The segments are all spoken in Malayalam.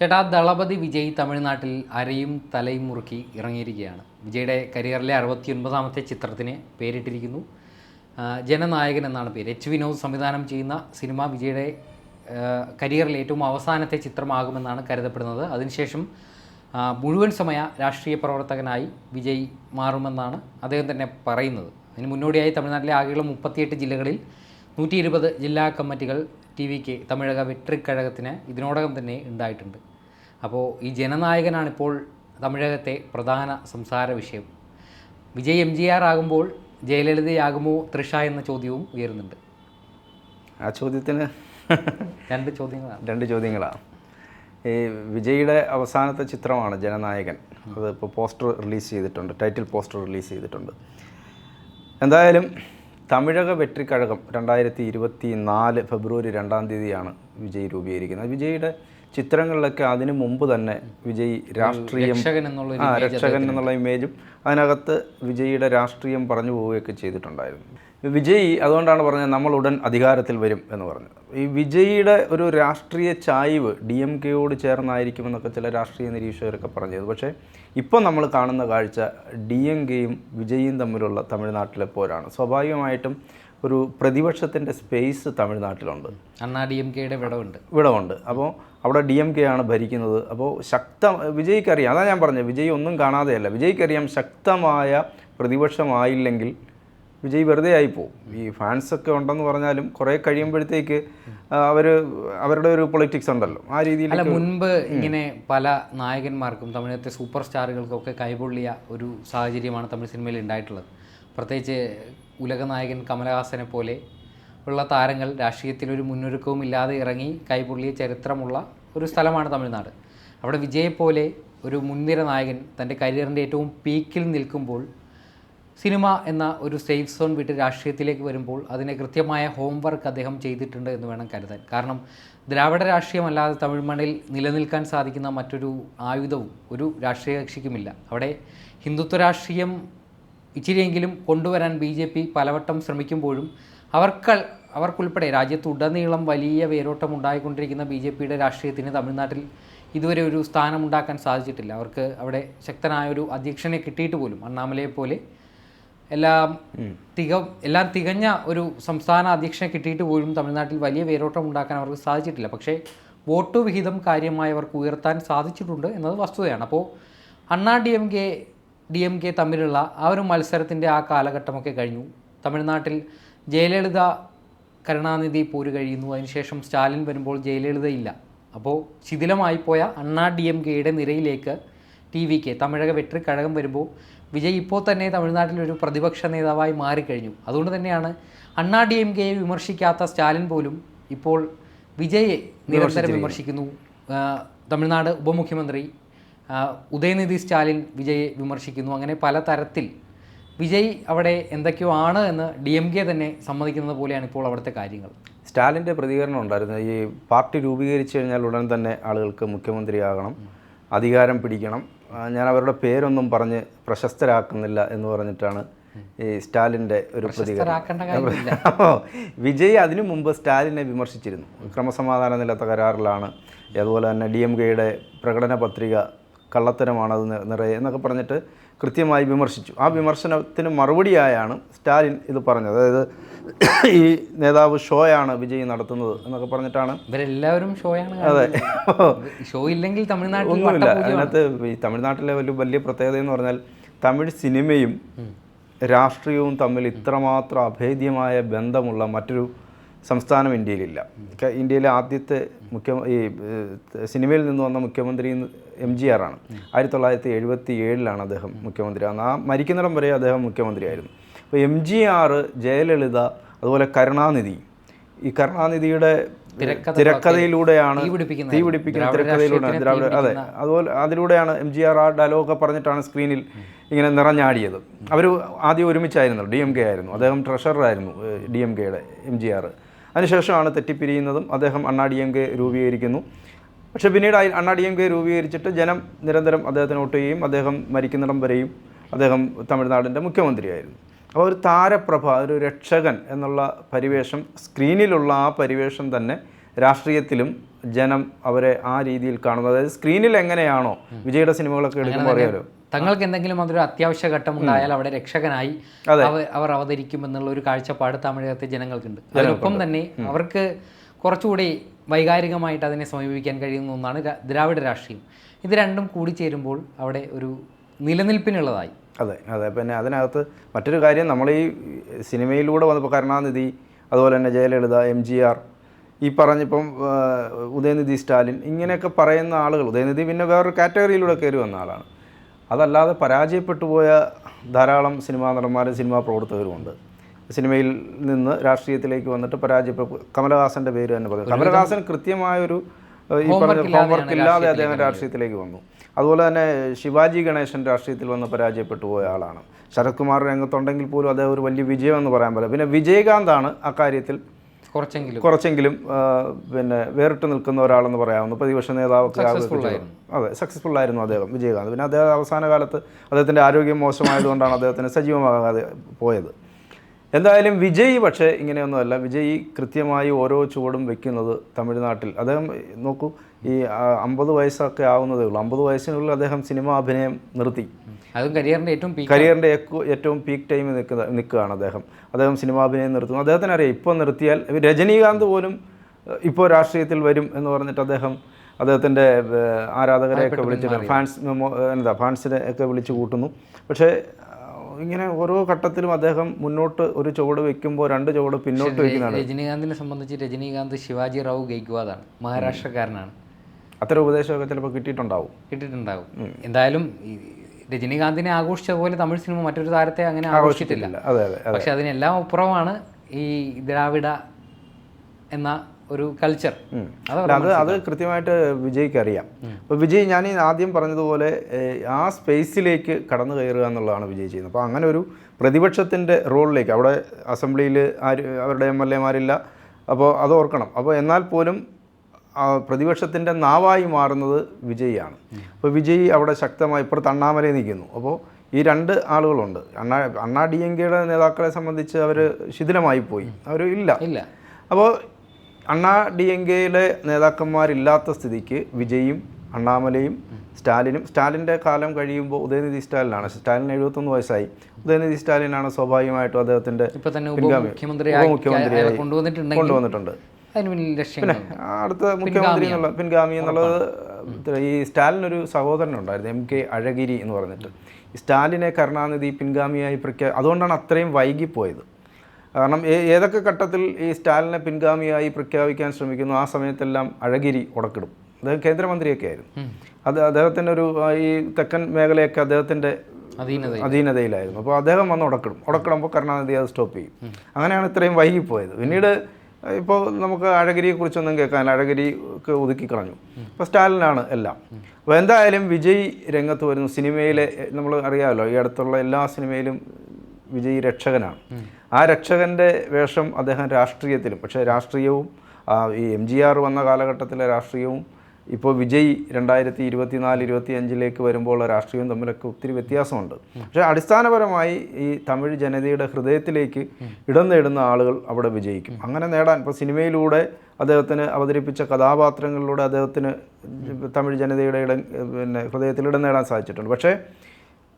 ചേട്ടാ ദളപതി വിജയ് തമിഴ്നാട്ടിൽ അരയും തലയും മുറുക്കി ഇറങ്ങിയിരിക്കുകയാണ്. വിജയുടെ കരിയറിലെ അറുപത്തിയൊൻപതാമത്തെ ചിത്രത്തിന് പേരിട്ടിരിക്കുന്നു. ജനനായകൻ എന്നാണ് പേര്. എച്ച് വിനോദ് സംവിധാനം ചെയ്യുന്ന സിനിമ വിജയുടെ കരിയറിലെ ഏറ്റവും അവസാനത്തെ ചിത്രമാകുമെന്നാണ് കരുതപ്പെടുന്നത്. അതിനുശേഷം മുഴുവൻ സമയ രാഷ്ട്രീയ പ്രവർത്തകനായി വിജയ് മാറുമെന്നാണ് അദ്ദേഹം തന്നെ പറയുന്നത്. അതിന് മുന്നോടിയായി തമിഴ്നാട്ടിലെ ആകെയുള്ള മുപ്പത്തിയെട്ട് ജില്ലകളിൽ നൂറ്റി ഇരുപത് ജില്ലാ കമ്മിറ്റികൾ ടി വിക്ക് തമിഴക വെട്രിക്കഴകത്തിന് ഇതിനോടകം തന്നെ ഉണ്ടായിട്ടുണ്ട്. അപ്പോൾ ഈ ജനനായകനാണിപ്പോൾ തമിഴകത്തെ പ്രധാന സംസാര വിഷയം. വിജയ് എം ജി ആർ ആകുമ്പോൾ ജയലളിതയാകുമോ തൃഷ എന്ന ചോദ്യവും ഉയരുന്നുണ്ട്. ആ ചോദ്യത്തിന് രണ്ട് ചോദ്യങ്ങളാണ്. രണ്ട് ചോദ്യങ്ങളാണ്. ഈ വിജയുടെ അവസാനത്തെ ചിത്രമാണ് ജനനായകൻ. അത് ഇപ്പോൾ പോസ്റ്റർ റിലീസ് ചെയ്തിട്ടുണ്ട് ടൈറ്റിൽ പോസ്റ്റർ റിലീസ് ചെയ്തിട്ടുണ്ട്. എന്തായാലും തമിഴക വെട്രിക്കഴകം രണ്ടായിരത്തി ഇരുപത്തി നാല് ഫെബ്രുവരി രണ്ടാം തീയതിയാണ് വിജയ് രൂപീകരിക്കുന്നത്. വിജയുടെ ചിത്രങ്ങളിലൊക്കെ അതിനു മുമ്പ് തന്നെ വിജയ് രാഷ്ട്രീയം രക്ഷകൻ എന്നുള്ള ആ രക്ഷകൻ എന്നുള്ള ഇമേജും അതിനകത്ത് വിജയിയുടെ രാഷ്ട്രീയം പറഞ്ഞു പോവുകയൊക്കെ ചെയ്തിട്ടുണ്ടായിരുന്നു. വിജയ് അതുകൊണ്ടാണ് പറഞ്ഞത് നമ്മൾ ഉടൻ അധികാരത്തിൽ വരും എന്ന് പറഞ്ഞു ഈ വിജയിയുടെ ഒരു രാഷ്ട്രീയ ചായ്വ് ഡി എം കെയോട് ചേർന്നായിരിക്കുമെന്നൊക്കെ ചില രാഷ്ട്രീയ നിരീക്ഷകരൊക്കെ പറഞ്ഞത് പക്ഷേ ഇപ്പം നമ്മൾ കാണുന്ന കാഴ്ച ഡി എം കെയും വിജയും തമ്മിലുള്ള തമിഴ്നാട്ടിലെ പോരാണ്. സ്വാഭാവികമായിട്ടും ഒരു പ്രതിപക്ഷത്തിന്റെ സ്പേസ് തമിഴ്നാട്ടിലുണ്ട്. അണ്ണാ ഡി എം കെയുടെ വിടവുണ്ട്. വിടവുണ്ട്. അപ്പോൾ അവിടെ ഡി എം കെ ആണ് ഭരിക്കുന്നത്. അപ്പോൾ ശക്ത വിജയ്ക്കറിയാം. അതാണ് ഞാൻ പറഞ്ഞത്. വിജയ് ഒന്നും കാണാതെയല്ല. വിജയ്ക്കറിയാം ശക്തമായ പ്രതിപക്ഷമായില്ലെങ്കിൽ വിജയ് വെറുതെ ആയിപ്പോവും. ഈ ഫാൻസൊക്കെ ഉണ്ടെന്ന് പറഞ്ഞാലും കുറേ കഴിയുമ്പോഴത്തേക്ക് അവർ അവരുടെ ഒരു പൊളിറ്റിക്സ് ഉണ്ടല്ലോ. ആ രീതിയിൽ അല്ല മുൻപ് ഇങ്ങനെ പല നായകന്മാർക്കും തമിഴത്തെ സൂപ്പർ സ്റ്റാറുകൾക്കൊക്കെ കൈപൊള്ളിയ ഒരു സാഹചര്യമാണ് തമിഴ് സിനിമയിൽ ഉണ്ടായിട്ടുള്ളത്. പ്രത്യേകിച്ച് ഉലക നായകൻ കമലഹാസനെ പോലെ ഉള്ള താരങ്ങൾ രാഷ്ട്രീയത്തിലൊരു മുന്നൊരുക്കവും ഇല്ലാതെ ഇറങ്ങി കൈപൊള്ളിയ ചരിത്രമുള്ള ഒരു സ്ഥലമാണ് തമിഴ്നാട്. അവിടെ വിജയെപ്പോലെ ഒരു മുൻനിര നായകൻ തന്റെ കരിയറിന്റെ ഏറ്റവും പീക്കിൽ നിൽക്കുമ്പോൾ സിനിമ എന്ന ഒരു സേഫ് സോൺ വിട്ട് രാഷ്ട്രീയത്തിലേക്ക് വരുമ്പോൾ അതിനെ കൃത്യമായ ഹോംവർക്ക് അദ്ദേഹം ചെയ്തിട്ടുണ്ട് എന്ന് വേണം കരുതാൻ. കാരണം ദ്രാവിഡ രാഷ്ട്രീയമല്ലാതെ തമിഴ് മണ്ണിൽ നിലനിൽക്കാൻ സാധിക്കുന്ന മറ്റൊരു ആയുധവും ഒരു രാഷ്ട്രീയ കക്ഷിക്കുമില്ല. അവിടെ ഹിന്ദുത്വ രാഷ്ട്രീയം ഇച്ചിരിയെങ്കിലും കൊണ്ടുവരാൻ ബി ജെ പി പലവട്ടം ശ്രമിക്കുമ്പോഴും അവർക്ക് അവർക്കുൾപ്പെടെ രാജ്യത്തുടനീളം വലിയ വേരോട്ടം ഉണ്ടായിക്കൊണ്ടിരിക്കുന്ന ബി ജെ പിയുടെ രാഷ്ട്രീയത്തിന് തമിഴ്നാട്ടിൽ ഇതുവരെ ഒരു സ്ഥാനമുണ്ടാക്കാൻ സാധിച്ചിട്ടില്ല. അവർക്ക് അവിടെ ശക്തനായ ഒരു അധ്യക്ഷനെ കിട്ടിയിട്ട് പോലും അണ്ണാമലയെ പോലെ എല്ലാം തിക എല്ലാം തികഞ്ഞ ഒരു സംസ്ഥാന അധ്യക്ഷനെ കിട്ടിയിട്ട് പോലും തമിഴ്നാട്ടിൽ വലിയ വേരോട്ടം ഉണ്ടാക്കാൻ അവർക്ക് സാധിച്ചിട്ടില്ല. പക്ഷേ വോട്ട് വിഹിതം കാര്യമായി അവർക്ക് ഉയർത്താൻ സാധിച്ചിട്ടുണ്ട് എന്നത് വസ്തുതയാണ്. അപ്പോൾ Anna D M K D M K തമ്മിലുള്ള ആ ഒരു മത്സരത്തിന്റെ ആ കാലഘട്ടമൊക്കെ കഴിഞ്ഞു. തമിഴ്നാട്ടിൽ ജയലളിത കരുണാനിധി പോര് കഴിയുന്നു. അതിനുശേഷം സ്റ്റാലിൻ വരുമ്പോൾ ജയലളിത ഇല്ല അപ്പോൾ ശിഥിലമായി പോയ അണ്ണാ ഡി എം കെയുടെ നിരയിലേക്ക് T V K Tamizhaga Vettri Kazhagam വരുമ്പോൾ വിജയ് ഇപ്പോൾ തന്നെ തമിഴ്നാട്ടിലൊരു പ്രതിപക്ഷ നേതാവായി മാറിക്കഴിഞ്ഞു. അതുകൊണ്ട് തന്നെയാണ് അണ്ണാ ഡി എം കെയെ വിമർശിക്കാത്ത സ്റ്റാലിൻ പോലും ഇപ്പോൾ വിജയെ നിരന്തരം വിമർശിക്കുന്നു. തമിഴ്നാട് ഉപമുഖ്യമന്ത്രി ഉദയനിധി സ്റ്റാലിൻ വിജയ് വിമർശിക്കുന്നു. അങ്ങനെ പല തരത്തിൽ വിജയ് അവിടെ എന്തൊക്കെയോ ആണ് എന്ന് ഡി എം കെ തന്നെ സമ്മതിക്കുന്നത് പോലെയാണ് ഇപ്പോൾ അവിടുത്തെ കാര്യങ്ങൾ. സ്റ്റാലിന്റെ പ്രതികരണം ഉണ്ടായിരുന്നു. ഈ പാർട്ടി രൂപീകരിച്ചു കഴിഞ്ഞാൽ ഉടൻ തന്നെ ആളുകൾക്ക് മുഖ്യമന്ത്രിയാകണം. അധികാരം പിടിക്കണം. ഞാൻ അവരുടെ പേരൊന്നും പറഞ്ഞ് പ്രശസ്തരാക്കുന്നില്ല എന്ന് പറഞ്ഞിട്ടാണ് ഈ സ്റ്റാലിന്റെ ഒരു പ്രതികരണം. വിജയ് അതിനു മുമ്പ് സ്റ്റാലിനെ വിമർശിച്ചിരുന്നു. ക്രമസമാധാന നില കരാറിലാണ്. അതുപോലെ തന്നെ ഡി എം കെയുടെ പ്രകടന പത്രിക കള്ളത്തരമാണ് അത് നിറയെ എന്നൊക്കെ പറഞ്ഞിട്ട് കൃത്യമായി വിമർശിച്ചു. ആ വിമർശനത്തിന് മറുപടിയായാണ് സ്റ്റാലിൻ ഇത് പറഞ്ഞത്. അതായത് ഈ നേതാവ് ഷോയാണ് വിജയ് നടത്തുന്നത് എന്നൊക്കെ പറഞ്ഞിട്ടാണ് ഇവരെല്ലാവരും ഷോയാണ് അതെ. ഷോ ഇല്ലെങ്കിൽ തമിഴ്നാട്ടിൽ ഒന്നുമില്ല. അതിനകത്ത് ഈ തമിഴ്നാട്ടിലെ വലിയ വലിയ പ്രത്യേകത എന്ന് പറഞ്ഞാൽ തമിഴ് സിനിമയും രാഷ്ട്രീയവും തമ്മിൽ ഇത്രമാത്രം അഭേദ്യമായ ബന്ധമുള്ള മറ്റൊരു സംസ്ഥാനം ഇന്ത്യയിലില്ല. ഇന്ത്യയിലെ ആദ്യത്തെ മുഖ്യ ഈ സിനിമയിൽ നിന്ന് വന്ന മുഖ്യമന്ത്രി എം ജി ആർ ആണ്. ആയിരത്തി തൊള്ളായിരത്തി എഴുപത്തി ഏഴിലാണ് അദ്ദേഹം മുഖ്യമന്ത്രി. ആ മരിക്കുന്നിടം വരെ അദ്ദേഹം മുഖ്യമന്ത്രിയായിരുന്നു. അപ്പോൾ എം ജി ആർ ജയലളിത അതുപോലെ കരുണാനിധി ഈ കരുണാനിധിയുടെ തിരക്കഥയിലൂടെയാണ് തീ പിടിപ്പിക്കുന്ന തിരക്കഥയിലൂടെയാണ് തിരക്കഥയിലൂടെ ദ്രാവിഡ അതെ. അതുപോലെ അതിലൂടെയാണ് എം ജി ആർ ആ ഡയലോഗൊക്കെ പറഞ്ഞിട്ടാണ് സ്ക്രീനിൽ ഇങ്ങനെ നിറഞ്ഞാടിയത്. അവർ ആദ്യം ഒരുമിച്ചായിരുന്നു. ഡി എം കെ ആയിരുന്നു. അദ്ദേഹം ട്രഷററായിരുന്നു ഡി എം കെയുടെ എം ജി ആർ അതിനുശേഷമാണ് തെറ്റിപ്പിരിയുന്നതും അദ്ദേഹം അണ്ണാ ഡി എം കെ രൂപീകരിക്കുന്നു. പക്ഷേ പിന്നീട് അണ്ണാ ഡി എം കെ രൂപീകരിച്ചിട്ട് ജനം നിരന്തരം അദ്ദേഹത്തിന് വോട്ട് ചെയ്യുകയും അദ്ദേഹം മരിക്കുന്നിടം വരെയും അദ്ദേഹം തമിഴ്നാടിന്റെ മുഖ്യമന്ത്രിയായിരുന്നു. അപ്പോൾ ഒരു താരപ്രഭ ഒരു രക്ഷകൻ എന്നുള്ള പരിവേഷം സ്ക്രീനിലുള്ള ആ പരിവേഷം തന്നെ രാഷ്ട്രീയത്തിലും ജനം അവരെ ആ രീതിയിൽ കാണുന്നത്. അതായത് സ്ക്രീനിൽ എങ്ങനെയാണോ വിജയുടെ സിനിമകളൊക്കെ എടുക്കുമ്പോൾ അറിയാലോ? തങ്ങൾക്ക് എന്തെങ്കിലും അതൊരു അത്യാവശ്യ ഘട്ടം ഉണ്ടായാൽ അവിടെ രക്ഷകനായി അവർ അവതരിക്കും എന്നുള്ള ഒരു കാഴ്ചപ്പാട് തമിഴകത്തെ ജനങ്ങൾക്കുണ്ട്. അതിനൊപ്പം തന്നെ അവർക്ക് കുറച്ചുകൂടി വൈകാരികമായിട്ട് അതിനെ സമീപിക്കാൻ കഴിയുന്ന ഒന്നാണ് ദ്രാവിഡ രാഷ്ട്രീയം. ഇത് രണ്ടും കൂടി ചേരുമ്പോൾ അവിടെ ഒരു നിലനിൽപ്പിനുള്ളതായി. അതെ അതെ. പിന്നെ അതിനകത്ത് മറ്റൊരു കാര്യം നമ്മൾ ഈ സിനിമയിലൂടെ വന്നപ്പോൾ കരുണാനിധി അതുപോലെ തന്നെ ജയലളിത എം ജി ആർ ഈ പറഞ്ഞിപ്പം ഉദയനിധി സ്റ്റാലിൻ ഇങ്ങനെയൊക്കെ പറയുന്ന ആളുകൾ ഉദയനിധി പിന്നെ വേറൊരു കാറ്റഗറിയിലൂടെ കയറി വന്ന ആളാണ്. അതല്ലാതെ പരാജയപ്പെട്ടു പോയ ധാരാളം സിനിമാ നടന്മാരും സിനിമാ പ്രവർത്തകരുമുണ്ട്. സിനിമയിൽ നിന്ന് രാഷ്ട്രീയത്തിലേക്ക് വന്നിട്ട് പരാജയപ്പെട്ടു കമലഹാസന്റെ പേര് തന്നെ പറയും കമലഹാസൻ കൃത്യമായൊരു ഈ പറഞ്ഞ ഹോംവർക്ക് ഇല്ലാതെ അദ്ദേഹം രാഷ്ട്രീയത്തിലേക്ക് വന്നു. അതുപോലെ തന്നെ ശിവാജി ഗണേശൻ രാഷ്ട്രീയത്തിൽ വന്ന് പരാജയപ്പെട്ടു പോയ ആളാണ് ശരത്കുമാർ രംഗത്തുണ്ടെങ്കിൽ പോലും അദ്ദേഹം ഒരു വലിയ വിജയം എന്ന് പറയാൻ പറ്റില്ല. പിന്നെ വിജയകാന്താണ് അക്കാര്യത്തിൽ കുറച്ചെങ്കിലും. കുറച്ചെങ്കിലും പിന്നെ വേറിട്ട് നിൽക്കുന്ന ഒരാളെന്ന് പറയാവുന്ന പ്രതിപക്ഷ നേതാവൊക്കെ അതെ സക്സസ്ഫുൾ ആയിരുന്നു അദ്ദേഹം വിജയകാന്ത്. പിന്നെ അദ്ദേഹം അവസാന കാലത്ത് അദ്ദേഹത്തിന്റെ ആരോഗ്യം മോശമായതുകൊണ്ടാണ് അദ്ദേഹത്തിന് സജീവമാകാതെ പോയത്. എന്തായാലും വിജയ് പക്ഷേ ഇങ്ങനെയൊന്നുമല്ല വിജയ് കൃത്യമായി ഓരോ ചുവടും വെക്കുന്നത് തമിഴ്നാട്ടിൽ. അദ്ദേഹം നോക്കൂ ഈ അമ്പത് വയസ്സൊക്കെ ആവുന്നതേ ഉള്ളൂ. അമ്പത് വയസ്സിനുള്ളിൽ അദ്ദേഹം സിനിമ അഭിനയം നിർത്തി. അതും കരിയറിന്റെ ഏറ്റവും പീക്ക് കരിയറിന്റെ ഏറ്റവും പീക്ക് ടൈം നിൽക്കുന്ന നിൽക്കുകയാണ് അദ്ദേഹം. അദ്ദേഹം സിനിമാഭിനയം നിർത്തുന്നു. അദ്ദേഹത്തിന് അറിയാം ഇപ്പോൾ നിർത്തിയാൽ രജനീകാന്ത് പോലും ഇപ്പോൾ രാഷ്ട്രീയത്തിൽ വരും എന്ന് പറഞ്ഞിട്ട് അദ്ദേഹം അദ്ദേഹത്തിന്റെ ആരാധകരെ ആരാധകരെയൊക്കെ വിളിച്ചിട്ട് ഫാൻസ് ഏഹ്, എന്താ ഫാൻസിനെ ഒക്കെ വിളിച്ചു കൂട്ടുന്നു. പക്ഷേ ഇങ്ങനെ ഓരോ ഘട്ടത്തിലും അദ്ദേഹം മുന്നോട്ട് ഒരു ചുവട് വെക്കുമ്പോൾ രണ്ട് ചുവട് പിന്നോട്ട് വെക്കുന്നതാണ്. രജനീകാന്തിനെ സംബന്ധിച്ച് രജനീകാന്ത് ശിവാജി റാവു ഗെയ്ക്വാദാണ് മഹാരാഷ്ട്രക്കാരനാണ്. അത്തരം ഉപദേശമൊക്കെ ചിലപ്പോൾ കിട്ടിയിട്ടുണ്ടാവും. കിട്ടിയിട്ടുണ്ടാവും. എന്തായാലും രജനീകാന്തിനെ ആഘോഷിച്ച പോലെ തമിഴ് സിനിമ മറ്റൊരു താരത്തെ അങ്ങനെ ആഘോഷിച്ചിട്ടില്ല. അതെ അതെ പക്ഷെ അതിനെല്ലാം അപ്പുറമാണ് ഈ ദ്രാവിഡ എന്ന ഒരു കൾച്ചർ അത് അത് കൃത്യമായിട്ട് വിജയ്ക്ക് അറിയാം. അപ്പോൾ വിജയ് ഞാൻ ആദ്യം പറഞ്ഞതുപോലെ ആ സ്പേസിലേക്ക് കടന്നു കയറുക എന്നുള്ളതാണ് വിജയ് ചെയ്യുന്നത്. അപ്പോൾ അങ്ങനെ ഒരു പ്രതിപക്ഷത്തിന്റെ റോളിലേക്ക് അവിടെ അസംബ്ലിയിൽ ആര് അവരുടെ എം എൽ എമാരില്ല അപ്പോൾ അത് ഓർക്കണം. അപ്പോൾ എന്നാൽ പോലും പ്രതിപക്ഷത്തിന്റെ നാവായി മാറുന്നത് വിജയിയാണ്. അപ്പോൾ വിജയി അവിടെ ശക്തമായി ഇപ്പുറത്ത് അണ്ണാമലയിൽ നിൽക്കുന്നു. അപ്പോൾ ഈ രണ്ട് ആളുകളുണ്ട്. അണ്ണാ അണ്ണാ ഡി എൻ കെയുടെ നേതാക്കളെ സംബന്ധിച്ച് അവർ ശിഥിലമായി പോയി. അവർ ഇല്ല. ഇല്ല. അപ്പോൾ അണ്ണാ ഡി എൻ കെയിലെ നേതാക്കന്മാരില്ലാത്ത സ്ഥിതിക്ക് വിജയും അണ്ണാമലയും സ്റ്റാലിനും സ്റ്റാലിന്റെ കാലം കഴിയുമ്പോൾ ഉദയനിധി സ്റ്റാലിനാണ്. സ്റ്റാലിന് എഴുപത്തൊന്ന് വയസ്സായി. ഉദയനിധി സ്റ്റാലിനാണ് സ്വാഭാവികമായിട്ടും അദ്ദേഹത്തിന്റെ ഉപമുഖ്യമന്ത്രിയായി കൊണ്ടുവന്നിട്ടുണ്ട്. ലക്ഷ്യങ്ങൾ അടുത്ത മുഖ്യമന്ത്രി എന്നുള്ള പിൻഗാമി എന്നുള്ളത് ഈ സ്റ്റാലിൻ ഒരു സഹോദരൻ ഉണ്ടായിരുന്നു എം കെ അഴഗിരി എന്ന് പറഞ്ഞിട്ട്. സ്റ്റാലിനെ കരുണാനിധി പിൻഗാമിയായി പ്രഖ്യാ അതുകൊണ്ടാണ് അത്രയും വൈകിപ്പോയത്. കാരണം ഏതൊക്കെ ഘട്ടത്തിൽ ഈ സ്റ്റാലിനെ പിൻഗാമിയായി പ്രഖ്യാപിക്കാൻ ശ്രമിക്കുന്നു ആ സമയത്തെല്ലാം അഴഗിരി ഉടക്കിടും. അദ്ദേഹം കേന്ദ്രമന്ത്രിയൊക്കെ ആയിരുന്നു. അത് അദ്ദേഹത്തിന്റെ ഒരു ഈ തെക്കൻ മേഖലയൊക്കെ അദ്ദേഹത്തിന്റെ അധീനത അധീനതയിലായിരുന്നു. അപ്പോൾ അദ്ദേഹം വന്ന് ഉടക്കിടും. ഉടക്കിടുമ്പോൾ കരുണാനിധി അത് സ്റ്റോപ്പ് ചെയ്യും. അങ്ങനെയാണ് ഇത്രയും വൈകിപ്പോയത്. പിന്നീട് ഇപ്പോൾ നമുക്ക് അഴഗിരിയെ കുറിച്ചൊന്നും കേൾക്കാൻ അഴഗിരിക്ക് ഒതുക്കി കളഞ്ഞു. ഇപ്പോൾ സ്റ്റാലിനാണ് എല്ലാം. അപ്പോൾ എന്തായാലും വിജയ് രംഗത്ത് വരുന്നു. സിനിമയിലെ നമ്മൾ അറിയാമല്ലോ ഈ അടുത്തുള്ള എല്ലാ സിനിമയിലും വിജയ് രക്ഷകനാണ്. ആ രക്ഷകന്റെ വേഷം അദ്ദേഹം രാഷ്ട്രീയത്തിലും പക്ഷേ രാഷ്ട്രീയവും ഈ എം ജി ആർ വന്ന കാലഘട്ടത്തിലെ രാഷ്ട്രീയവും ഇപ്പോൾ വിജയ് രണ്ടായിരത്തി ഇരുപത്തിനാല് ഇരുപത്തി അഞ്ചിലേക്ക് വരുമ്പോൾ രാഷ്ട്രീയവും തമ്മിലൊക്കെ ഒത്തിരി വ്യത്യാസമുണ്ട്. പക്ഷേ അടിസ്ഥാനപരമായി ഈ തമിഴ് ജനതയുടെ ഹൃദയത്തിലേക്ക് ഇടം നേടുന്ന ആളുകൾ അവിടെ വിജയിക്കും. അങ്ങനെ നേടാൻ ഇപ്പോൾ സിനിമയിലൂടെ അദ്ദേഹത്തിന് അവതരിപ്പിച്ച കഥാപാത്രങ്ങളിലൂടെ അദ്ദേഹത്തിന് തമിഴ് ജനതയുടെ ഇടം പിന്നെ ഹൃദയത്തിൽ ഇടം നേടാൻ സാധിച്ചിട്ടുണ്ട്. പക്ഷേ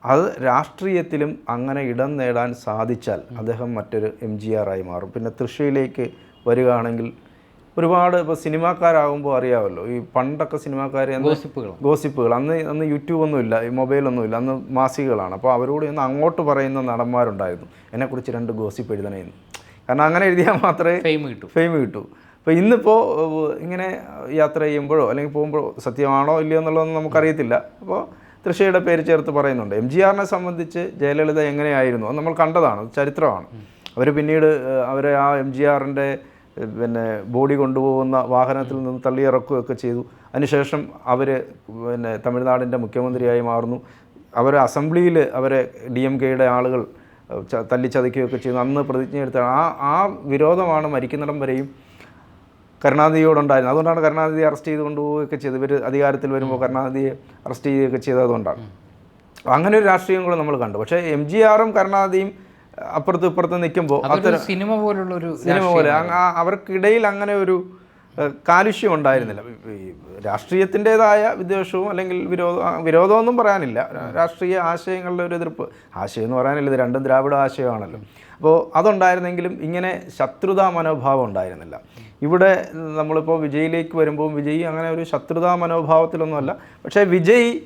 അത് രാഷ്ട്രീയത്തിലും അങ്ങനെ ഇടം നേടാൻ സാധിച്ചാൽ അദ്ദേഹം മറ്റൊരു എം ജി ആർ ആയി മാറും. പിന്നെ തൃശ്ശയിലേക്ക് വരികയാണെങ്കിൽ ഒരുപാട് ഇപ്പോൾ സിനിമാക്കാരാകുമ്പോൾ അറിയാമല്ലോ ഈ പണ്ടൊക്കെ സിനിമാക്കാർ ഗോസിപ്പുകൾ ഗോസിപ്പുകൾ അന്ന് അന്ന് യൂട്യൂബൊന്നുമില്ല ഈ മൊബൈലൊന്നും ഇല്ല അന്ന് മാസികകളാണ്. അപ്പോൾ അവരോട് ഇന്ന് അങ്ങോട്ട് പറയുന്ന നടന്മാരുണ്ടായിരുന്നു. എന്നെക്കുറിച്ച് രണ്ട് ഗോസിപ്പ് എഴുതണേന്ന് കാരണം അങ്ങനെ എഴുതിയാൽ മാത്രമേ ഫെയിം കിട്ടൂ. ഫെയിം കിട്ടൂ. അപ്പോൾ ഇന്നിപ്പോൾ ഇങ്ങനെ യാത്ര ചെയ്യുമ്പോഴോ അല്ലെങ്കിൽ പോകുമ്പോഴോ സത്യമാണോ ഇല്ലയോ എന്നുള്ളതൊന്നും നമുക്കറിയത്തില്ല. അപ്പോൾ തൃശ്ശയുടെ പേര് ചേർത്ത് പറയുന്നുണ്ട്. എം ജി ആറിനെ സംബന്ധിച്ച് ജയലളിത എങ്ങനെയായിരുന്നു? അത് നമ്മൾ കണ്ടതാണ്. ചരിത്രമാണ്. അവർ പിന്നീട് അവരെ ആ എം ജി ആറിന്റെ പിന്നെ ബോഡി കൊണ്ടുപോകുന്ന വാഹനത്തിൽ നിന്ന് തള്ളിയിറക്കുകയൊക്കെ ചെയ്തു. അതിനുശേഷം അവർ പിന്നെ തമിഴ്നാടിന്റെ മുഖ്യമന്ത്രിയായി മാറുന്നു. അവർ അസംബ്ലിയിൽ അവരെ ഡി എം കെയുടെ ആളുകൾ തല്ലിച്ചതയ്ക്കുകയൊക്കെ ചെയ്യുന്നു അന്ന് പ്രതിജ്ഞയെടുത്ത ആ ആ വിരോധമാണ് മരിക്കുന്നിടം വരെയും കരുണാനിധിയോടുണ്ടായിരുന്നു അതുകൊണ്ടാണ് കരുണാനിധിയെ അറസ്റ്റ് ചെയ്ത് കൊണ്ടുപോവുകയൊക്കെ ചെയ്ത് ഇവർ അധികാരത്തിൽ വരുമ്പോൾ കരുണാനിധിയെ അറസ്റ്റ് ചെയ്യുകയൊക്കെ ചെയ്തതുകൊണ്ടാണ്. അങ്ങനെ ഒരു രാഷ്ട്രീയം കൂടെ നമ്മൾ കണ്ടു. പക്ഷേ എം ജി ആറും കരുണാനിധിയും അപ്പുറത്തും ഇപ്പുറത്ത് നിൽക്കുമ്പോൾ സിനിമ പോലുള്ള ഒരു സിനിമ പോലെ അവർക്കിടയിൽ അങ്ങനെ ഒരു കാലുഷ്യം ഉണ്ടായിരുന്നില്ല. രാഷ്ട്രീയത്തിന്റെതായ വിദ്വേഷവും അല്ലെങ്കിൽ വിരോധ വിരോധമൊന്നും പറയാനില്ല. രാഷ്ട്രീയ ആശയങ്ങളുടെ ഒരു എതിർപ്പ്. ആശയം എന്ന് പറയാനില്ല ഇത് രണ്ടും ദ്രാവിഡ ആശയമാണല്ലോ. അപ്പോൾ അതുണ്ടായിരുന്നെങ്കിലും ഇങ്ങനെ ശത്രുതാ മനോഭാവം ഉണ്ടായിരുന്നില്ല. ഇവിടെ നമ്മളിപ്പോൾ വിജയിലേക്ക് വരുമ്പോൾ വിജയ് അങ്ങനെ ഒരു ശത്രുതാ മനോഭാവത്തിലൊന്നുമല്ല. പക്ഷേ വിജയ്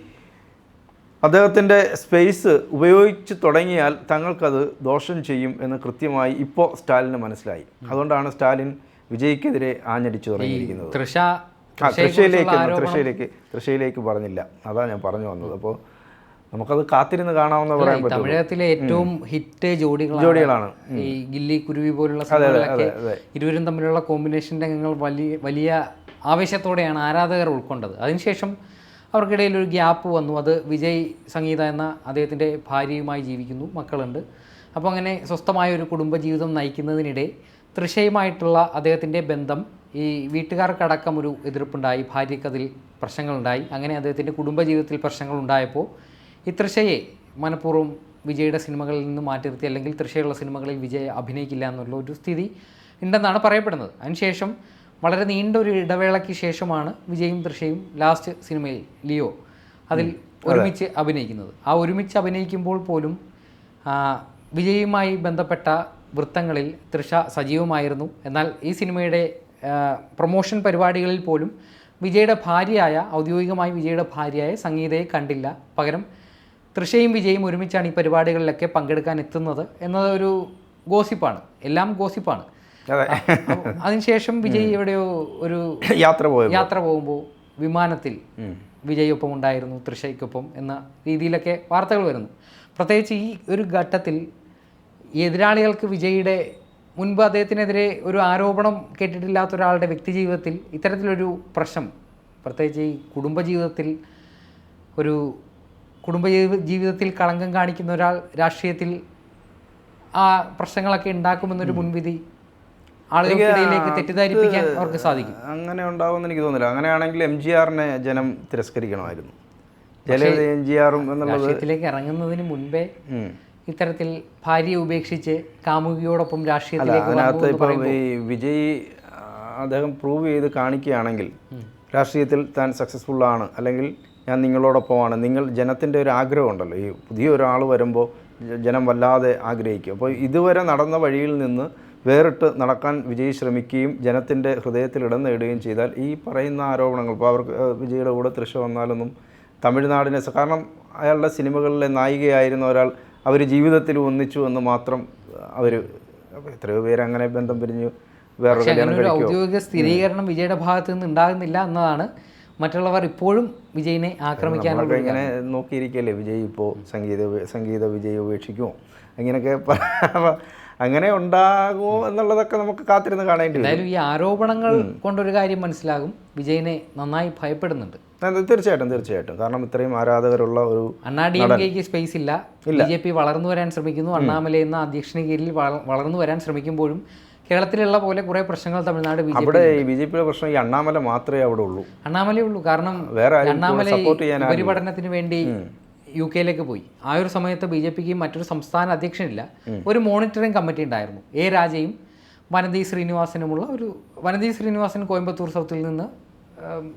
അദ്ദേഹത്തിന്റെ സ്പേസ് ഉപയോഗിച്ച് തുടങ്ങിയാൽ തങ്ങൾക്കത് ദോഷം ചെയ്യും എന്ന് കൃത്യമായി ഇപ്പോൾ സ്റ്റാലിന് മനസ്സിലായി. അതുകൊണ്ടാണ് സ്റ്റാലിൻ വിജയ്ക്കെതിരെ ആഞ്ഞടിച്ചു തുടങ്ങിയിരിക്കുന്നത്. തൃഷ തൃശയിലേക്ക് തൃശയിലേക്ക് തൃശ്ശയിലേക്ക് പറഞ്ഞില്ല. അതാ ഞാൻ പറഞ്ഞു വന്നത്. അപ്പോൾ നമുക്കത് കാത്തിരുന്ന് കാണാമെന്ന് പറയാൻ പറ്റും തമിഴകത്തിലെ ഏറ്റവും ഹിറ്റ് ജോഡികളാണ് ജോഡികളാണ്. ഈ ഗില്ലി കുരുവി പോലുള്ള. ഇരുവരും തമ്മിലുള്ള കോമ്പിനേഷൻ രംഗങ്ങൾ വലിയ വലിയ ആവേശത്തോടെയാണ് ആരാധകർ ഉൾക്കൊണ്ടത്. അതിനുശേഷം അവർക്കിടയിൽ ഒരു ഗ്യാപ്പ് വന്നു. അത് വിജയ് സംഗീത എന്ന അദ്ദേഹത്തിന്റെ ഭാര്യയുമായി ജീവിക്കുന്നു മക്കളുണ്ട്. അപ്പോൾ അങ്ങനെ സ്വസ്ഥമായ ഒരു കുടുംബജീവിതം നയിക്കുന്നതിനിടെ തൃശയുമായിട്ടുള്ള അദ്ദേഹത്തിന്റെ ബന്ധം ഈ വീട്ടുകാർക്കടക്കം ഒരു എതിർപ്പുണ്ടായി ഭാര്യക്കതിൽ പ്രശ്നങ്ങളുണ്ടായി. അങ്ങനെ അദ്ദേഹത്തിന്റെ കുടുംബജീവിതത്തിൽ പ്രശ്നങ്ങളുണ്ടായപ്പോൾ ഈ തൃശയെ മനഃപൂർവം വിജയുടെ സിനിമകളിൽ നിന്ന് മാറ്റി നിർത്തി അല്ലെങ്കിൽ തൃശയുള്ള സിനിമകളിൽ വിജയ് അഭിനയിക്കില്ല എന്നുള്ള ഒരു സ്ഥിതി ഉണ്ടെന്നാണ് പറയപ്പെടുന്നത്. അതിനുശേഷം വളരെ നീണ്ട ഒരു ഇടവേളയ്ക്ക് ശേഷമാണ് വിജയും തൃഷയും ലാസ്റ്റ് സിനിമയിൽ ലിയോ അതിൽ ഒരുമിച്ച് അഭിനയിക്കുന്നത്. ആ ഒരുമിച്ച് അഭിനയിക്കുമ്പോൾ പോലും വിജയുമായി ബന്ധപ്പെട്ട വൃത്തങ്ങളിൽ തൃഷ സജീവമായിരുന്നു. എന്നാൽ ഈ സിനിമയുടെ പ്രൊമോഷൻ പരിപാടികളിൽ പോലും വിജയുടെ ഭാര്യയായ ഔദ്യോഗികമായി വിജയുടെ ഭാര്യയായ സംഗീതയെ കണ്ടില്ല. പകരം തൃഷയും വിജയും ഒരുമിച്ചാണ് ഈ പരിപാടികളിലൊക്കെ പങ്കെടുക്കാൻ എത്തുന്നത് എന്നത് ഒരു ഗോസിപ്പാണ്. എല്ലാം ഗോസിപ്പാണ്. അതിനുശേഷം വിജയ് എവിടെയോ ഒരു യാത്ര യാത്ര പോകുമ്പോൾ വിമാനത്തിൽ വിജയൊപ്പം ഉണ്ടായിരുന്നു തൃശയ്ക്കൊപ്പം എന്ന രീതിയിലൊക്കെ വാർത്തകൾ വരുന്നു. പ്രത്യേകിച്ച് ഈ ഒരു ഘട്ടത്തിൽ എതിരാളികൾക്ക് വിജയിയുടെ മുൻപ് അദ്ദേഹത്തിനെതിരെ ഒരു ആരോപണം കേട്ടിട്ടില്ലാത്ത ഒരാളുടെ വ്യക്തിജീവിതത്തിൽ ഇത്തരത്തിലൊരു പ്രശ്നം പ്രത്യേകിച്ച് ഈ കുടുംബജീവിതത്തിൽ ഒരു കുടുംബ ജീവിതത്തിൽ കളങ്കം കാണിക്കുന്ന ഒരാൾ രാഷ്ട്രീയത്തിൽ ആ പ്രശ്നങ്ങളൊക്കെ ഉണ്ടാക്കുമെന്നൊരു മുൻവിധി ആളുകൾക്കിടയിലേക്ക് തെറ്റിദ്ധരിപ്പിക്കാൻ അവർക്ക് സാധിക്കും. അങ്ങനെ ഉണ്ടാവുമെന്ന് എനിക്ക് തോന്നുന്നില്ല. അങ്ങനെയാണെങ്കിൽ എം ജി ആറിനെ ജനം തിരസ്കരിക്കണമായിരുന്നു. ജലവിധ എം ജി ആറും എന്നുള്ളത് ഇറങ്ങുന്നതിന് മുൻപേ ഇത്തരത്തിൽ ഭാര്യയെ ഉപേക്ഷിച്ച് കാമുകിയോടൊപ്പം രാഷ്ട്രീയത്തിലേക്ക് അതിനകത്ത് ഇപ്പം ഈ വിജയ് അദ്ദേഹം പ്രൂവ് ചെയ്ത് കാണിക്കുകയാണെങ്കിൽ രാഷ്ട്രീയത്തിൽ താൻ സക്സസ്ഫുൾ ആണ്. അല്ലെങ്കിൽ ഞാൻ നിങ്ങളോടൊപ്പമാണ്. നിങ്ങൾ ജനത്തിന്റെ ഒരു ആഗ്രഹം ഉണ്ടല്ലോ. ഈ പുതിയ ഒരാൾ വരുമ്പോൾ ജനം വല്ലാതെ ആഗ്രഹിക്കും. അപ്പോൾ ഇതുവരെ നടന്ന വഴിയിൽ നിന്ന് വേറിട്ട് നടക്കാൻ വിജയ് ശ്രമിക്കുകയും ജനത്തിന്റെ ഹൃദയത്തിൽ ഇടം നേടുകയും ചെയ്താൽ ഈ പറയുന്ന ആരോപണങ്ങൾ ഇപ്പോൾ അവർക്ക് വിജയുടെ കൂടെ തൃശ വന്നാലൊന്നും തമിഴ്നാടിനെ കാരണം അയാളുടെ സിനിമകളിലെ നായികയായിരുന്ന ഒരാൾ അവർ ജീവിതത്തിൽ ഒന്നിച്ചു എന്ന് മാത്രം അവർ എത്രയോ പേര് അങ്ങനെ ബന്ധം പിരിഞ്ഞു വേറൊരു ഔദ്യോഗിക സ്ഥിരീകരണം വിജയുടെ ഭാഗത്ത് നിന്ന് ഉണ്ടാകുന്നില്ല എന്നതാണ് മറ്റുള്ളവർ ഇപ്പോഴും വിജയിനെ ആക്രമിക്കാനുള്ള ഇങ്ങനെ നോക്കിയിരിക്കല്ലേ വിജയ് ഇപ്പോൾ സംഗീത സംഗീത വിജയ് ഉപേക്ഷിക്കുമോ അങ്ങനെയൊക്കെ അങ്ങനെ ഉണ്ടാകുമോ എന്നുള്ളതൊക്കെ നമുക്ക് കാത്തിരുന്ന് കാണേണ്ടി വരും. എന്തായാലും ഈ ആരോപണങ്ങൾ കൊണ്ടൊരു കാര്യം മനസ്സിലാകും. വിജയനെ നന്നായി ഭയപ്പെടുന്നുണ്ട്. തീർച്ചയായിട്ടും തീർച്ചയായിട്ടും. കാരണം ഇത്രയും ആരാധകരുള്ള ഒരു അണ്ണാ ഡി എം കെക്ക് സ്പേസ് ഇല്ല. ബി ജെ പി വളർന്നു വരാൻ ശ്രമിക്കുന്നു. അണ്ണാമല എന്ന അധ്യക്ഷന് കീഴിൽ വളർന്നു വരാൻ ശ്രമിക്കുമ്പോഴും കേരളത്തിലുള്ള പോലെ കുറെ പ്രശ്നങ്ങൾ തമിഴ്നാട് അവിടെ ഈ ബി ജെ പിയുടെ പ്രശ്നം ഈ അണ്ണാമല മാത്രമേ അവിടെ ഉള്ളൂ. അണ്ണാമലയേ ഉള്ളൂ. കാരണം വേറെ അണ്ണാമല ഉപരിപഠനത്തിന് വേണ്ടി യു കെയിലേക്ക് പോയി. ആ ഒരു സമയത്ത് ബി ജെ പിക്ക് മറ്റൊരു സംസ്ഥാന അധ്യക്ഷനില്ല. ഒരു മോണിറ്ററിംഗ് കമ്മിറ്റി ഉണ്ടായിരുന്നു. എ രാജയും വനന്തി ശ്രീനിവാസനുമുള്ള ഒരു വനന്തി ശ്രീനിവാസൻ കോയമ്പത്തൂർ സൗത്തിൽ നിന്ന്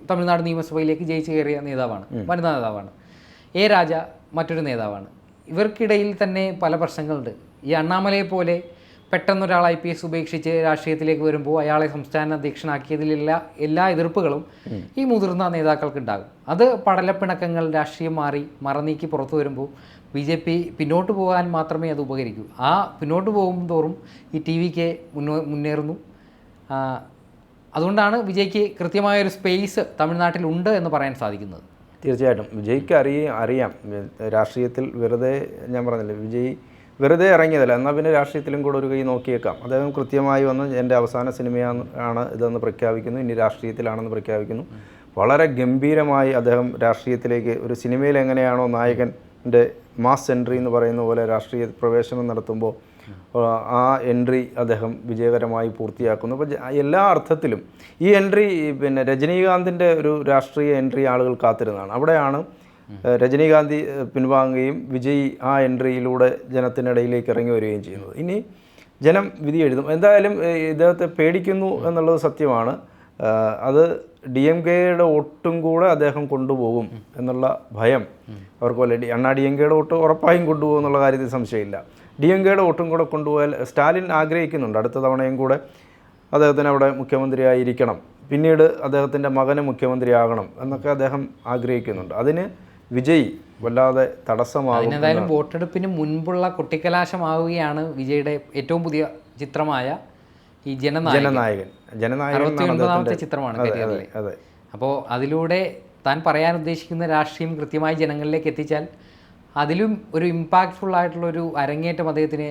തമിഴ്നാട് നിയമസഭയിലേക്ക് ജയിച്ചു കയറിയ നേതാവാണ്. വനിതാ നേതാവാണ്. എ രാജ മറ്റൊരു നേതാവാണ്. ഇവർക്കിടയിൽ തന്നെ പല പ്രശ്നങ്ങളുണ്ട്. ഈ അണ്ണാമലയെ പോലെ പെട്ടെന്ന് ഒരാൾ ഐ പി എസ് ഉപേക്ഷിച്ച് രാഷ്ട്രീയത്തിലേക്ക് വരുമ്പോൾ അയാളെ സംസ്ഥാന അധ്യക്ഷനാക്കിയതിലുള്ള എല്ലാ എതിർപ്പുകളും ഈ മുതിർന്ന നേതാക്കൾക്ക് ഉണ്ടാകും അത് പടലപ്പിണക്കങ്ങൾ രാഷ്ട്രീയം മാറി മറനീക്കി പുറത്തു വരുമ്പോൾ ബി ജെ പി പിന്നോട്ട് പോകാൻ മാത്രമേ അത് ഉപകരിക്കൂ. ആ പിന്നോട്ട് പോകും തോറും ഈ ടി വിക്ക് മുന്നോ മുന്നേറുന്നു. അതുകൊണ്ടാണ് വിജയ്ക്ക് കൃത്യമായൊരു സ്പേസ് തമിഴ്നാട്ടിൽ ഉണ്ട് എന്ന് പറയാൻ സാധിക്കുന്നത്. തീർച്ചയായിട്ടും. വിജയ്ക്ക് അറിയ അറിയാം. രാഷ്ട്രീയത്തിൽ വെറുതെ ഞാൻ പറഞ്ഞില്ലേ വിജയ് വെറുതെ ഇറങ്ങിയതല്ല. എന്നാൽ പിന്നെ രാഷ്ട്രീയത്തിലും കൂടെ ഒരു കൈ നോക്കിയേക്കാം. അദ്ദേഹം കൃത്യമായി വന്ന് എന്റെ അവസാന സിനിമയാണ് ആണ് ഇതെന്ന് പ്രഖ്യാപിക്കുന്നു. ഇനി രാഷ്ട്രീയത്തിലാണെന്ന് പ്രഖ്യാപിക്കുന്നു. വളരെ ഗംഭീരമായി അദ്ദേഹം രാഷ്ട്രീയത്തിലേക്ക് ഒരു സിനിമയിൽ എങ്ങനെയാണോ നായകന്റെ മാസ് എൻട്രി എന്ന് പറയുന്ന പോലെ രാഷ്ട്രീയ പ്രവേശനം നടത്തുമ്പോൾ ആ എൻട്രി അദ്ദേഹം വിജയകരമായി പൂർത്തിയാക്കുന്നു. അപ്പോൾ എല്ലാ അർത്ഥത്തിലും ഈ എൻട്രി പിന്നെ രജനീകാന്തിന്റെ ഒരു രാഷ്ട്രീയ എൻട്രി ആളുകൾ കാത്തിരുന്നതാണ്. അവിടെയാണ് രജനീകാന്ത് പിൻവാങ്ങുകയും വിജയ് ആ എൻട്രിയിലൂടെ ജനത്തിനിടയിലേക്ക് ഇറങ്ങി വരികയും ചെയ്യുന്നത് ഇനി ജനം വിധി എഴുതും. എന്തായാലും ഇദ്ദേഹത്തെ പേടിക്കുന്നു എന്നുള്ളത് സത്യമാണ്. അത് ഡി എം കെയുടെ ഒട്ടും കൂടെ അദ്ദേഹം കൊണ്ടുപോകും എന്നുള്ള ഭയം അവർക്ക് വല്ല അണ്ണാ ഡി എം കെയുടെ വോട്ട് ഉറപ്പായും കൊണ്ടുപോകും എന്നുള്ള കാര്യത്തിൽ സംശയമില്ല. ഡി എം കെയുടെ ഒട്ടും കൂടെ കൊണ്ടുപോയാൽ സ്റ്റാലിൻ ആഗ്രഹിക്കുന്നുണ്ട് അടുത്ത തവണയും കൂടെ അദ്ദേഹത്തിന് അവിടെ മുഖ്യമന്ത്രിയായിരിക്കണം. പിന്നീട് അദ്ദേഹത്തിന്റെ മകന് മുഖ്യമന്ത്രിയാകണം എന്നൊക്കെ അദ്ദേഹം ആഗ്രഹിക്കുന്നുണ്ട്. അതിന് വിജയ് വല്ലാതെ തടസ്സമാകും അതിനെന്തായാലും വോട്ടെടുപ്പിന് മുൻപുള്ള കൊട്ടിക്കലാശമാവുകയാണ് വിജയുടെ ഏറ്റവും പുതിയ ചിത്രമായ ഈ ജനനായകൻ. ജനനായകൻ. ചിത്രമാണ് അപ്പോൾ അതിലൂടെ താൻ പറയാൻ ഉദ്ദേശിക്കുന്ന രാഷ്ട്രീയം കൃത്യമായി ജനങ്ങളിലേക്ക് എത്തിച്ചാൽ അതിലും ഒരു ഇമ്പാക്റ്റ്ഫുൾ ആയിട്ടുള്ള ഒരു അരങ്ങേറ്റം അദ്ദേഹത്തിന്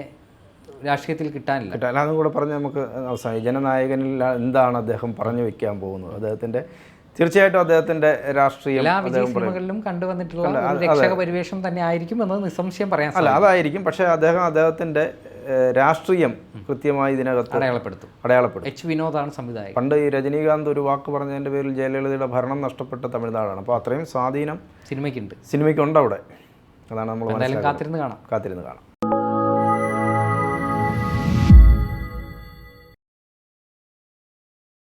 രാഷ്ട്രീയത്തിൽ കിട്ടാനില്ല. കിട്ടാൻ. അതും കൂടെ പറഞ്ഞ് നമുക്ക് അവസാനം ജനനായകനിൽ എന്താണ് അദ്ദേഹം പറഞ്ഞു വെക്കാൻ പോകുന്നത്? അദ്ദേഹത്തിന്റെ തീർച്ചയായിട്ടും അദ്ദേഹത്തിന്റെ രാഷ്ട്രീയം എല്ലാ വിജയ് സിനിമകളിലും കണ്ടുവന്നിട്ടുള്ള രക്ഷക പരിവേഷം തന്നെ ആയിരിക്കും എന്ന് നിസ്സംശയം പറയാൻ അല്ല അതായിരിക്കും. പക്ഷെ അദ്ദേഹം അദ്ദേഹത്തിന്റെ രാഷ്ട്രീയം കൃത്യമായി ഇതിനകത്ത് അടയാളപ്പെടുത്തും. അടയാളപ്പെടും എച്ച് വിനോദാണ് സംവിധായകൻ. പണ്ട് ഈ രജനീകാന്ത് ഒരു വാക്ക് പറഞ്ഞതിന്റെ പേരിൽ ജയലളിതയുടെ ഭരണം നഷ്ടപ്പെട്ട തമിഴ്നാടാണ്. അപ്പോൾ അത്രയും സ്വാധീനം സിനിമയ്ക്കുണ്ട്. സിനിമയ്ക്കുണ്ട് അവിടെ. അതാണ് നമ്മൾ കാത്തിരുന്ന് കാണാം. കാത്തിരുന്ന് കാണാം.